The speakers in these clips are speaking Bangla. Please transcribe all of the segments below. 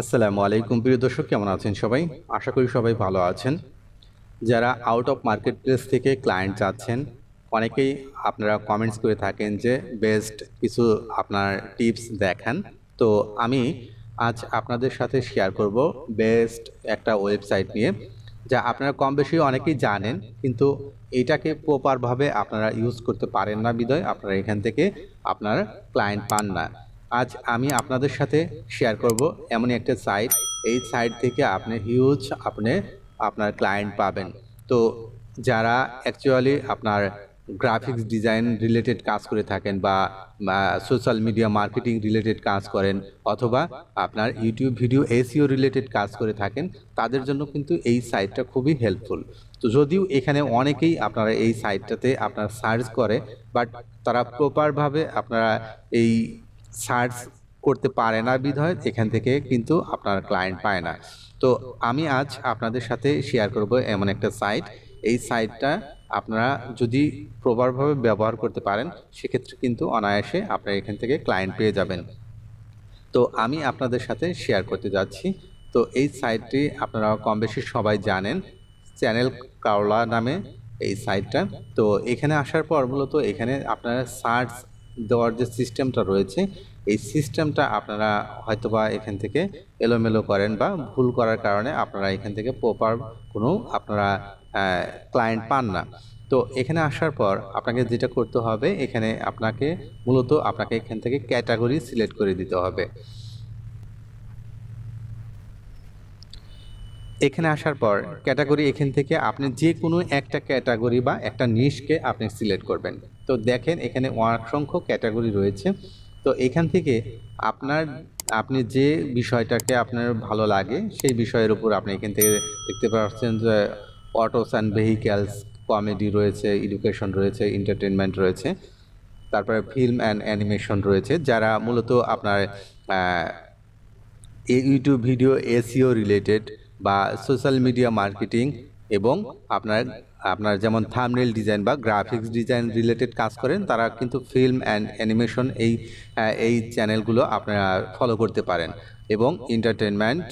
আসসালামু আলাইকুম। প্রিয় দর্শক, কেমন আছেন সবাই? আশা করি সবাই ভালো আছেন। যারা আউট অফ মার্কেট প্লেস থেকে ক্লায়েন্ট চাচ্ছেন, অনেকেই আপনারা কমেন্টস করে থাকেন যে বেস্ট কিছু আপনার টিপস দেখান। তো আমি আজ আপনাদের সাথে শেয়ার করব বেস্ট একটা ওয়েবসাইট নিয়ে, যা আপনারা কম বেশি অনেকেই জানেন, কিন্তু এটাকে প্রপারভাবে আপনারা ইউজ করতে পারেন না বিদয় আপনারা এখান থেকে আপনার ক্লায়েন্ট পান না। আজ আমি আপনাদের সাথে শেয়ার করব এমনই একটা সাইট এই সাইট থেকে আপনি হিউজ আপনি আপনার ক্লায়েন্ট পাবেন। তো যারা অ্যাকচুয়ালি আপনার গ্রাফিক্স ডিজাইন রিলেটেড কাজ করে থাকেন বা সোশ্যাল মিডিয়া মার্কেটিং রিলেটেড কাজ করেন অথবা আপনার ইউটিউব ভিডিও এসিও রিলেটেড কাজ করে থাকেন, তাদের জন্য কিন্তু এই সাইটটা খুবই হেল্পফুল তো যদিও এখানে অনেকেই আপনারা এই সাইটটাতে আপনার সার্চ করে বাট তারা প্রপারভাবে আপনারা এই সার্চ করতে পারে না বিধয় এখান থেকে কিন্তু আপনার ক্লায়েন্ট পায় না। তো আমি আজ আপনাদের সাথে শেয়ার করব এমন একটা সাইট এই সাইটটা আপনারা যদি প্রপারভাবে ব্যবহার করতে পারেন, সেক্ষেত্রে কিন্তু অনায়াসে আপনারা এখান থেকে ক্লায়েন্ট পেয়ে যাবেন। তো আমি আপনাদের সাথে শেয়ার করতে যাচ্ছি। তো এই সাইটটি আপনারা কম বেশি সবাই জানেন চ্যানেল কাওলা নামে এই সাইটটা তো এখানে আসার পর মূলত এখানে আপনারা সার্চ দেওয়ার যে সিস্টেমটা রয়েছে, এই সিস্টেমটা আপনারা হয়তোবা এখান থেকে এলোমেলো করেন বা ভুল করার কারণে আপনারা এখান থেকে প্রপার কোনো আপনারা ক্লায়েন্ট পান না। তো এখানে আসার পর আপনাকে যেটা করতে হবে, এখানে আপনাকে মূলত আপনাকে এখান থেকে ক্যাটাগরি সিলেক্ট করে দিতে হবে। এখানে আসার পর ক্যাটাগরি এখান থেকে আপনি যে কোনো একটা ক্যাটাগরি বা একটা নিশকে আপনি সিলেক্ট করবেন। তো দেখেন, এখানে অসংখ্য ক্যাটাগরি রয়েছে। তো এখান থেকে আপনার, আপনি যে বিষয়টাকে আপনার ভালো লাগে, সেই বিষয়ের উপর আপনি এখান থেকে দেখতে পাচ্ছেন যে অটোস অ্যান্ড ভেহিক্যালস, কমেডি রয়েছে, এডুকেশন রয়েছে এন্টারটেনমেন্ট রয়েছে, তারপরে ফিল্ম অ্যান্ড অ্যানিমেশন রয়েছে, যারা মূলত আপনার ইউটিউব ভিডিও এসিও রিলেটেড বা সোশ্যাল মিডিয়া মার্কেটিং এবং আপনার আপনার যেমন থামনেল ডিজাইন বা গ্রাফিক্স ডিজাইন রিলেটেড কাজ করেন তারা কিন্তু ফিল্ম অ্যান্ড অ্যানিমেশন এই এই চ্যানেলগুলো আপনারা ফলো করতে পারেন এবং এন্টারটেনমেন্ট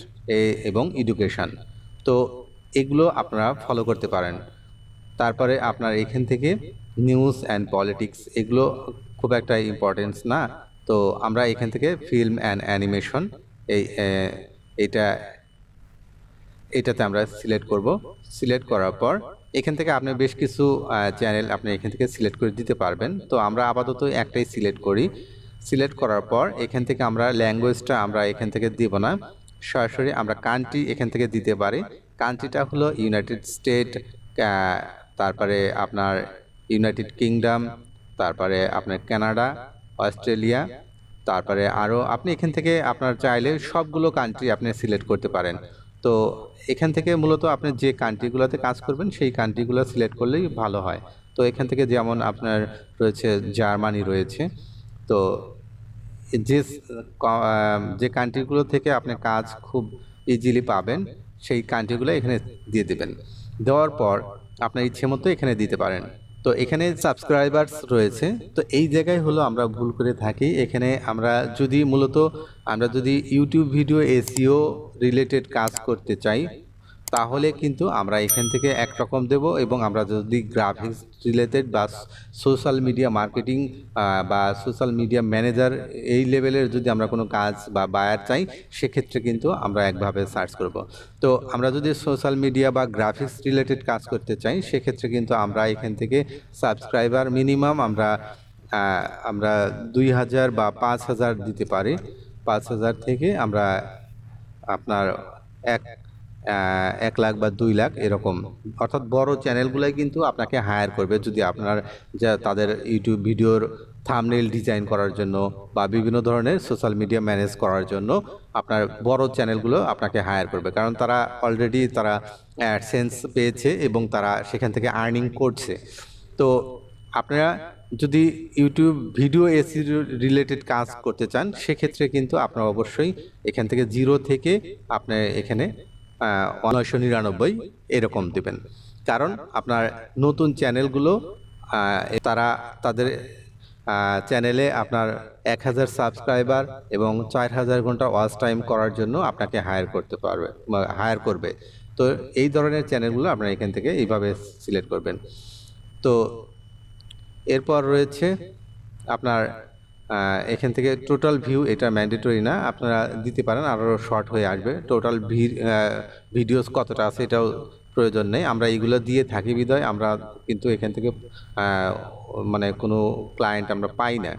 এবং এডুকেশন তো এগুলো আপনারা ফলো করতে পারেন। তারপরে আপনার এখান থেকে নিউজ অ্যান্ড পলিটিক্স এগুলো খুব একটা ইম্পর্টেন্স না। তো আমরা এখান থেকে ফিল্ম অ্যান্ড অ্যানিমেশন এই এটা এটাতে আমরা সিলেক্ট করব। সিলেক্ট করার পর এখান থেকে আপনি বেশ কিছু চ্যানেল আপনি এখান থেকে সিলেক্ট করে দিতে পারবেন। তো আমরা আপাতত একটাই সিলেক্ট করি। সিলেক্ট করার পর এখান থেকে আমরা ল্যাঙ্গুয়েজটা আমরা এখান থেকে দিব না। সরাসরি আমরা কান্ট্রি এখান থেকে দিতে পারি। কান্ট্রিটা হলো ইউনাইটেড স্টেট তারপরে আপনার ইউনাইটেড কিংডম তারপরে আপনার কানাডা অস্ট্রেলিয়া তারপরে আরও আপনি এখান থেকে আপনার চাইলে সবগুলো কান্ট্রি আপনি সিলেক্ট করতে পারেন। তো এখান থেকে মূলত আপনি যে কান্ট্রিগুলোতে কাজ করবেন, সেই কান্ট্রিগুলো সিলেক্ট করলেই ভালো হয়। তো এখান থেকে যেমন আপনার রয়েছে জার্মানি রয়েছে, তো যে যে কান্ট্রিগুলো থেকে আপনি কাজ খুব ইজিলি পাবেন, সেই কান্ট্রিগুলো এখানে দিয়ে দেবেন। দেওয়ার পর আপনার ইচ্ছে মতো এখানে দিতে পারেন। তো এখানে সাবস্ক্রাইবার্স রয়েছে। তো এই জায়গায় হলো আমরা ভুল করে থাকি। এখানে আমরা যদি মূলত, আমরা যদি ইউটিউব ভিডিও এসিও রিলেটেড কাজ করতে চাই তাহলে কিন্তু আমরা এখান থেকে একরকম দেব এবং আমরা যদি গ্রাফিক্স রিলেটেড বা সোশ্যাল মিডিয়া মার্কেটিং বা সোশ্যাল মিডিয়া ম্যানেজার এই লেভেলের যদি আমরা কোনো কাজ বা বায়ার চাই, সেক্ষেত্রে কিন্তু আমরা একভাবে সার্চ করব। তো আমরা যদি সোশ্যাল মিডিয়া বা গ্রাফিক্স রিলেটেড কাজ করতে চাই, সেক্ষেত্রে কিন্তু আমরা এখান থেকে সাবস্ক্রাইবার মিনিমাম আমরা আমরা দুই হাজার বা পাঁচ হাজার দিতে পারি। পাঁচ হাজার থেকে আমরা আপনার এক এক লাখ বা দুই লাখ এরকম। অর্থাৎ বড় চ্যানেলগুলোই কিন্তু আপনাকে হায়ার করবে যদি আপনার যা তাদের ইউটিউব ভিডিওর থামনেল ডিজাইন করার জন্য বা বিভিন্ন ধরনের সোশ্যাল মিডিয়া ম্যানেজ করার জন্য আপনার বড় চ্যানেলগুলো আপনাকে হায়ার করবে। কারণ তারা অলরেডি তারা অ্যাডসেন্স পেয়েছে এবং তারা সেখান থেকে আর্নিং করছে। তো আপনারা যদি ইউটিউব ভিডিও এসি রিলেটেড কাজ করতে চান, সেক্ষেত্রে কিন্তু আপনারা অবশ্যই এখান থেকে জিরো থেকে আপনার এখানে নয়শো নিরানব্বই এরকম দেবেন। কারণ আপনার নতুন চ্যানেলগুলো তারা তাদের চ্যানেলে আপনার এক হাজার সাবস্ক্রাইবার এবং চার হাজার ঘণ্টা ওয়াচ টাইম করার জন্য আপনাকে হায়ার করতে পারবে হায়ার করবে। তো এই ধরনের চ্যানেলগুলো আপনারা এখান থেকে এইভাবে সিলেক্ট করবেন। তো এরপর রয়েছে আপনার এখান থেকে টোটাল ভিউ এটা ম্যান্ডেটরি না। আপনারা দিতে পারেন আরও শর্ট হয়ে আসবে। টোটাল ভিডিওস কতটা আছে এটাও প্রয়োজন নেই। আমরা এইগুলো দিয়ে থাকি বিধায় আমরা কিন্তু এখান থেকে মানে কোনো ক্লায়েন্ট আমরা পাই না।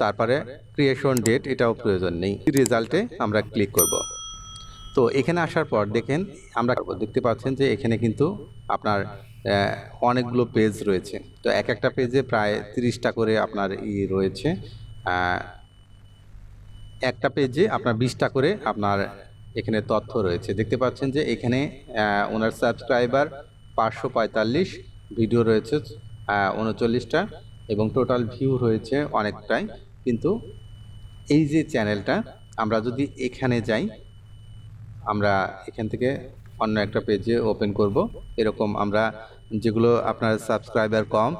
তারপরে ক্রিয়েশন ডেট এটাও প্রয়োজন নেই। রেজাল্টে আমরা ক্লিক করব। তো এখানে আসার পর দেখেন আমরা দেখতে পাচ্ছেন যে এখানে কিন্তু আপনার অনেকগুলো পেজ রয়েছে। তো এক একটা পেজে প্রায় তিরিশটা করে আপনার ই রয়েছে। আহ, একটা পেজে আপনার বিশটা করে আপনার এখানে তথ্য রয়েছে। দেখতে পাচ্ছেন যে এখানে ওনার সাবস্ক্রাইবার পাঁচশো পঁয়তাল্লিশ, ভিডিও রয়েছে উনচল্লিশটা, এবং টোটাল ভিউ রয়েছে অনেকটাই। কিন্তু এই যে চ্যানেলটা, আমরা যদি এখানে যাই, আমরা এখান থেকে অন্য একটা পেজে ওপেন করব। এরকম আমরা যেগুলো আপনার সাবস্ক্রাইবার কম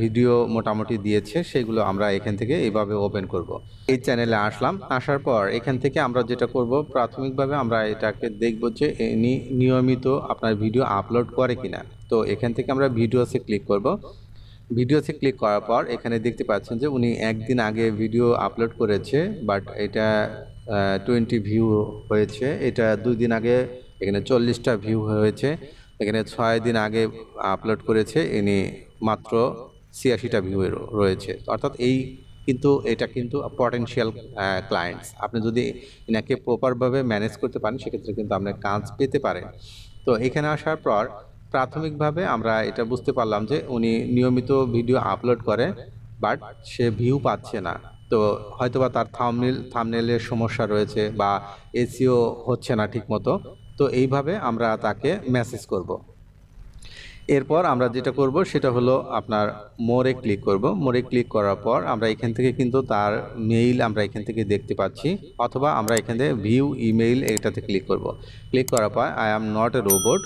ভিডিও মোটামুটি দিয়েছে, সেগুলো আমরা এখান থেকে এভাবে ওপেন করব। এই চ্যানেলে আসলাম, আসার পর এখান থেকে আমরা যেটা করব, প্রাথমিকভাবে আমরা এটাকে দেখব যে নিয়মিত আপনার ভিডিও আপলোড করে কিনা। তো এখান থেকে আমরা ভিডিওসে ক্লিক করব। ভিডিওতে ক্লিক করার পর এখানে দেখতে পাচ্ছেন যে উনি একদিন আগে ভিডিও আপলোড করেছে বাট এটা টোয়েন্টি ভিউ হয়েছে। এটা দুই দিন আগে, এখানে চল্লিশটা ভিউ হয়েছে। এখানে ছয় দিন আগে আপলোড করেছে। ইনি মাত্র ছিয়াশিটা ভিউ রয়েছে। অর্থাৎ এই কিন্তু, এটা কিন্তু পটেনশিয়াল ক্লায়েন্টস আপনি যদি এনাকে প্রপারভাবে ম্যানেজ করতে পারেন, সেক্ষেত্রে কিন্তু আপনি কাজ পেতে পারেন। তো এখানে আসার পর প্রাথমিকভাবে আমরা এটা বুঝতে পারলাম যে উনি নিয়মিত ভিডিও আপলোড করে বাট সে ভিউ পাচ্ছে না। তো হয়তোবা তার থামনেল থামনেলের সমস্যা রয়েছে বা এসিও হচ্ছে না ঠিকমতো। তো এইভাবে আমরা তাকে মেসেজ করব। এরপর আমরা যেটা করব সেটা হলো আপনার মোরে ক্লিক করব। মোরে ক্লিক করার পর আমরা এখান থেকে কিন্তু তার মেইল আমরা এখান থেকে দেখতে পাচ্ছি অথবা আমরা এখান থেকে ভিউ ইমেইল এটাতে ক্লিক করব। ক্লিক করার পর I am not a robot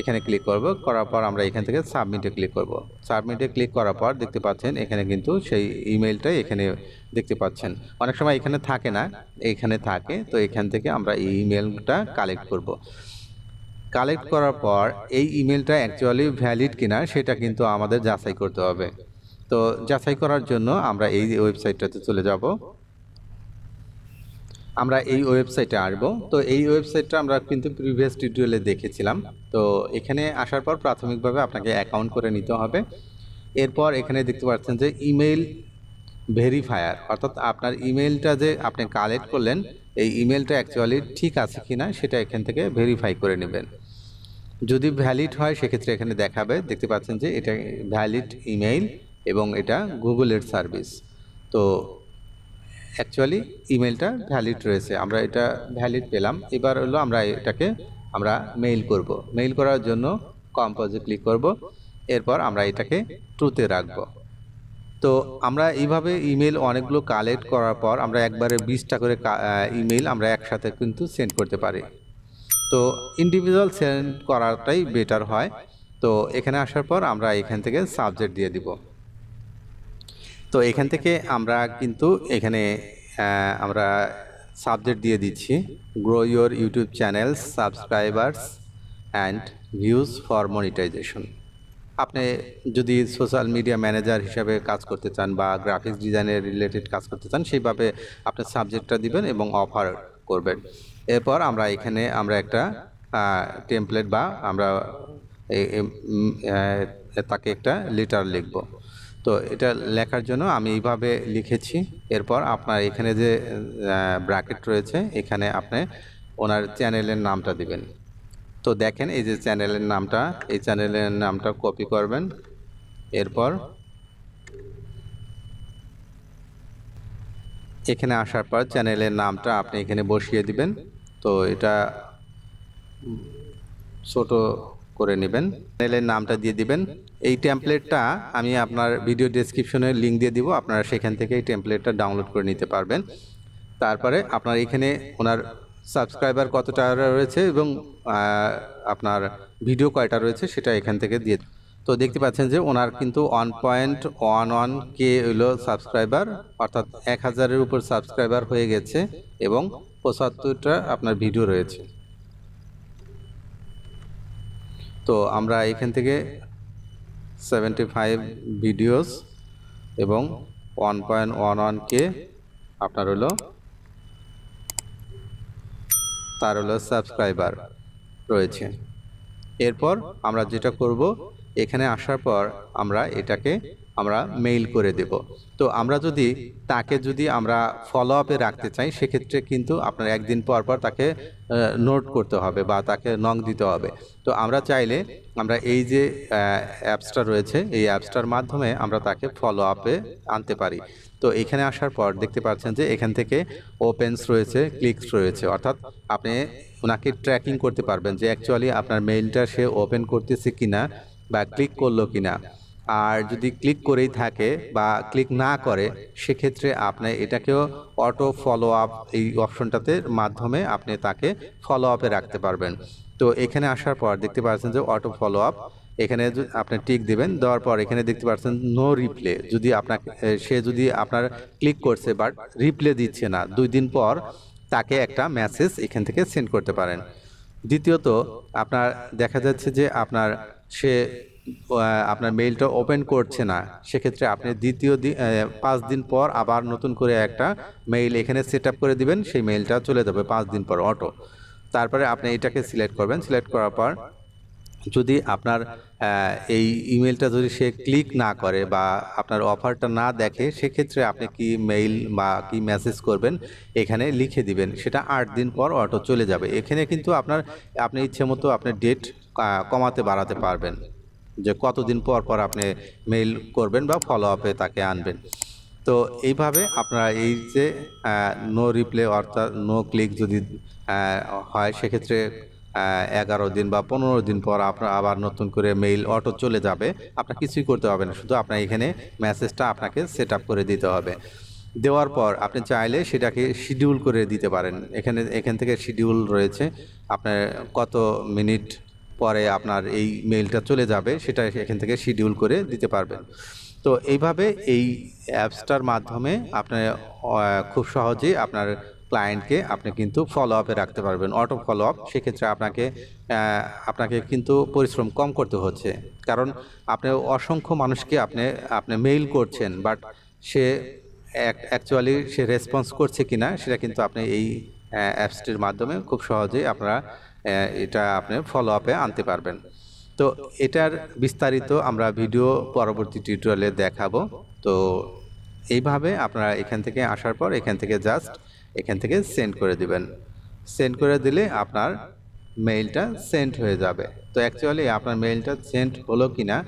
এখানে ক্লিক করব। করার পর আমরা এখান থেকে সাবমিটে ক্লিক করব। সাবমিটে ক্লিক করার পর দেখতে পাচ্ছেন এখানে কিন্তু সেই ইমেইলটাই এখানে দেখতে পাচ্ছেন। অনেক সময় এখানে থাকে না, এখানে থাকে, তো এখান থেকে আমরা এই ইমেলটা কালেক্ট করব। কালেক্ট করার পর এই ইমেলটা অ্যাকচুয়ালি ভ্যালিড কিনা সেটা কিন্তু আমাদের যাচাই করতে হবে। তো যাচাই করার জন্য আমরা এই ওয়েবসাইটটাতে চলে যাব। আমরা এই ওয়েবসাইটে আসব। তো এই ওয়েবসাইটটা আমরা কিন্তু প্রিভিয়াস টিউটোরিয়ালে দেখেছিলাম। তো এখানে আসার পর প্রাথমিকভাবে আপনাকে অ্যাকাউন্ট করে নিতে হবে। এরপর এখানে দেখতে পাচ্ছেন যে ইমেল ভেরিফায়ার অর্থাৎ আপনার ইমেলটা যে আপনি কালেক্ট করলেন, এই ইমেলটা অ্যাকচুয়ালি ঠিক আছে কি না সেটা এখান থেকে ভেরিফাই করে নেবেন। যদি ভ্যালিড হয়, সেক্ষেত্রে এখানে দেখাবে, দেখতে পাচ্ছেন যে এটা ভ্যালিড ইমেইল এবং এটা গুগলের সার্ভিস তো অ্যাকচুয়ালি ইমেলটা ভ্যালিড রয়েছে, আমরা এটা ভ্যালিড পেলাম। এবার হলো আমরা এটাকে আমরা মেইল করব। মেইল করার জন্য কম্পোজে ক্লিক করব, এরপর আমরা এটাকে ট্রুতে রাখব। তো আমরা এইভাবে ইমেল অনেকগুলো কালেক্ট করার পর আমরা একবারে বিশটা করে ইমেল আমরা একসাথে কিন্তু সেন্ড করতে পারি। তো ইন্ডিভিজুয়াল সেন্ড করাটাই বেটার হয়। তো এখানে আসার পর আমরা এখান থেকে সাবজেক্ট দিয়ে দিব। তো এখান থেকে আমরা কিন্তু এখানে আমরা সাবজেক্ট দিয়ে দিচ্ছি। Grow your YouTube channel subscribers and views for monetization আপনি যদি সোশ্যাল মিডিয়া ম্যানেজার হিসাবে কাজ করতে চান বা গ্রাফিক্স ডিজাইনের রিলেটেড কাজ করতে চান, সেইভাবে আপনি সাবজেক্টটা দিবেন এবং অফার করবেন। এরপর আমরা এখানে আমরা একটা টেমপ্লেট বা আমরা তাকে একটা লেটার লিখব। তো এটা লেখার জন্য আমি এইভাবে লিখেছি। এরপর আপনার এখানে যে ব্র্যাকেট রয়েছে, এখানে আপনি ওনার চ্যানেলের নামটা দিবেন। তো দেখেন এই যে চ্যানেলের নামটা, এই চ্যানেলের নামটা কপি করবেন। এরপর এখানে আসার পর চ্যানেলের নামটা আপনি এখানে বসিয়ে দিবেন। তো এটা ছোট করে নেবেন। চ্যানেলের নামটা দিয়ে দিবেন। এই টেমপ্লেটটা আমি আপনার ভিডিও ডেসক্রিপশনে লিঙ্ক দিয়ে দিব। আপনারা সেখান থেকে এই টেমপ্লেটটা ডাউনলোড করে নিতে পারবেন। তারপরে আপনার এখানে ওনার সাবস্ক্রাইবার কতটা রয়েছে এবং আপনার ভিডিও কয়টা রয়েছে সেটা এখান থেকে দিয়ে তো দেখতে পাচ্ছেন যে ওনার কিন্তু one point one one K হলো সাবস্ক্রাইবার অর্থাৎ এক হাজারের উপর সাবস্ক্রাইবার হয়ে গেছে এবং পঁচাত্তরটা আপনার ভিডিও রয়েছে। তো আমরা এখান থেকে সেভেন্টি ফাইভ ভিডিওস এবং one point one one K আপনার হলো তার হলো সাবস্ক্রাইবার রয়েছে। এরপর আমরা যেটা করব এখানে আসার পর আমরা এটাকে আমরা মেইল করে দেব। তো আমরা যদি তাকে যদি আমরা ফলো আপে রাখতে চাই, সেক্ষেত্রে কিন্তু আপনার একদিন পর পর তাকে নোট করতে হবে বা তাকে নং দিতে হবে। তো আমরা চাইলে আমরা এই যে অ্যাপসটা রয়েছে, এই অ্যাপসটার মাধ্যমে আমরা তাকে ফলো আপে আনতে পারি। তো এখানে আসার পর দেখতে পাচ্ছেন যে এখান থেকে ওপেন্স রয়েছে ক্লিকস রয়েছে। অর্থাৎ আপনি ওনাকে ট্র্যাকিং করতে পারবেন যে অ্যাকচুয়ালি আপনার মেইলটা সে ওপেন করতেছে কিনা। বা ক্লিক করল কিনা। আর যদি ক্লিক করেই থাকে বা ক্লিক না করে, সেক্ষেত্রে আপনি এটাকেও অটো ফলো আপ এই অপশনটাতে মাধ্যমে আপনি তাকে ফলো আপে রাখতে পারবেন। তো এখানে আসার পর দেখতে পাচ্ছেন যে অটো ফলো আপ এখানে আপনি টিক দিবেন, দেওয়ার পর এখানে দেখতে পাচ্ছেন নো রিপ্লে যদি আপনাকে সে যদি আপনার ক্লিক করছে বাট রিপ্লে দিচ্ছে না, দুই দিন পর তাকে একটা মেসেজ এখান থেকে সেন্ড করতে পারেন। দ্বিতীয়ত, আপনার দেখা যাচ্ছে যে আপনার সে আপনার মেইলটা ওপেন করছে না। সেক্ষেত্রে আপনি দ্বিতীয় দিন পাঁচ দিন পর আবার নতুন করে একটা মেইল এখানে সেট করে দিবেন, সেই মেইলটা চলে যাবে পাঁচ দিন পর অটো তারপরে আপনি এটাকে সিলেক্ট করবেন। সিলেক্ট করার পর যদি আপনার এই ইমেলটা যদি সে ক্লিক না করে বা আপনার অফারটা না দেখে, সেক্ষেত্রে আপনি কি মেইল বা কি মেসেজ করবেন, এখানে লিখে দিবেন। সেটা আট দিন পর অটো চলে যাবে। এখানে কিন্তু আপনার, আপনি ইচ্ছে মতো আপনার ডেট কমাতে, বাড়াতে পারবেন। যে কতদিন পর পর আপনি মেইল করবেন বা ফলো আপে তাকে আনবেন। তো এইভাবে আপনারা এই যে নো রিপ্লে অর্থাৎ নো ক্লিক যদি হয়, সেক্ষেত্রে এগারো দিন বা পনেরো দিন পর আপনার আবার নতুন করে মেইল অটো চলে যাবে। আপনার কিছুই করতে হবে না। শুধু আপনার এখানে মেসেজটা আপনাকে সেট করে দিতে হবে। দেওয়ার পর আপনি চাইলে সেটাকে শিডিউল করে দিতে পারেন। এখানে, এখান থেকে শিডিউল রয়েছে। আপনার কত মিনিট পরে আপনার এই মেইলটা চলে যাবে সেটা এখান থেকে শিডিউল করে দিতে পারবেন। তো এইভাবে এই অ্যাপসটার মাধ্যমে আপনি আহ, খুব সহজেই আপনার ক্লায়েন্টকে আপনি কিন্তু ফলো আপে রাখতে পারবেন অটো ফলো আপ সেক্ষেত্রে আপনাকে আপনাকে কিন্তু পরিশ্রম কম করতে হচ্ছে। কারণ আপনি অসংখ্য মানুষকে আপনি আপনি মেইল করছেন বাট সে অ্যাকচুয়ালি সে রেসপন্স করছে কিনা সেটা কিন্তু আপনি এই অ্যাপসটির মাধ্যমে খুব সহজেই আপনারা এটা আপনি ফলো আপে আনতে পারবেন। তো এটার বিস্তারিত আমরা ভিডিও পরবর্তী টিউটোরিয়ালে দেখাবো। তো এইভাবে আপনারা এখান থেকে আসার পর এখান থেকে জাস্ট এখান থেকে সেন্ড করে দিবেন। সেন্ড করে দিলে আপনার মেইলটা সেন্ড হয়ে যাবে। তো অ্যাকচুয়ালি আপনার মেইলটা সেন্ড হলো কি না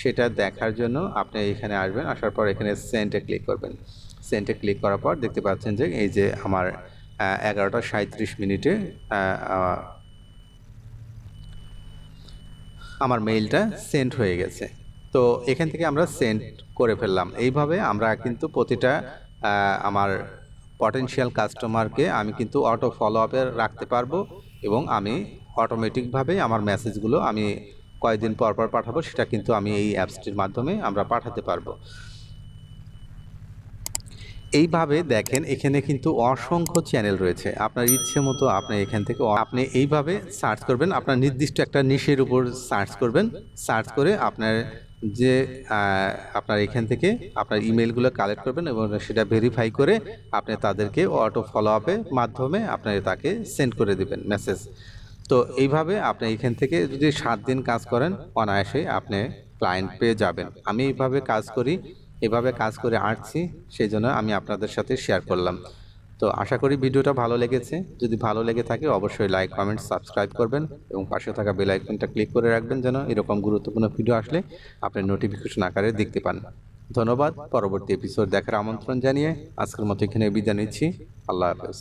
সেটা দেখার জন্য আপনি এখানে আসবেন, আসার পর এখানে সেন্টে ক্লিক করবেন। সেন্টে ক্লিক করার পর দেখতে পাচ্ছেন যে এই যে আমার এগারোটা সাঁত্রিশ মিনিটে আমার মেইলটা সেন্ড হয়ে গেছে। তো এখান থেকে আমরা সেন্ড করে ফেললাম। এইভাবে আমরা কিন্তু প্রতিটা আমার পটেন্সিয়াল কাস্টমারকে আমি কিন্তু অটো ফলো আপে রাখতে পারব এবং আমি অটোমেটিকভাবে আমার মেসেজগুলো আমি কয়েকদিন পর পর পাঠাবো, সেটা কিন্তু আমি এই অ্যাপসটির মাধ্যমে আমরা পাঠাতে পারব। এইভাবে দেখেন, এখানে কিন্তু অসংখ্য চ্যানেল রয়েছে। আপনার ইচ্ছে মতো আপনি এখান থেকে আপনি এইভাবে সার্চ করবেন, আপনার নির্দিষ্ট একটা নিশের উপর সার্চ করবেন। সার্চ করে আপনার যে আপনার এখান থেকে আপনার ইমেলগুলো কালেক্ট করবেন এবং সেটা ভেরিফাই করে আপনি তাদেরকে অটো ফলো আপের মাধ্যমে আপনার তাকে সেন্ড করে দিবেন মেসেজ তো এইভাবে আপনি এখান থেকে যদি সাত দিন কাজ করেন, অনায়াসে আপনি ক্লায়েন্ট পেয়ে যাবেন। আমি এইভাবে কাজ করি এভাবে কাজ করে আসছি সেই জন্য আমি আপনাদের সাথে শেয়ার করলাম। তো আশা করি ভিডিওটা ভালো লেগেছে। যদি ভালো লেগে থাকে অবশ্যই লাইক কমেন্ট সাবস্ক্রাইব করবেন এবং পাশে থাকা বেল আইকনটা ক্লিক করে রাখবেন যেন এরকম গুরুত্বপূর্ণ ভিডিও আসলে আপনি নোটিফিকেশন আকারে দেখতে পান। ধন্যবাদ। পরবর্তী এপিসোড দেখার আমন্ত্রণ জানিয়ে আজকের মতো এখানে বিদায় নিচ্ছি। আল্লাহ হাফেজ।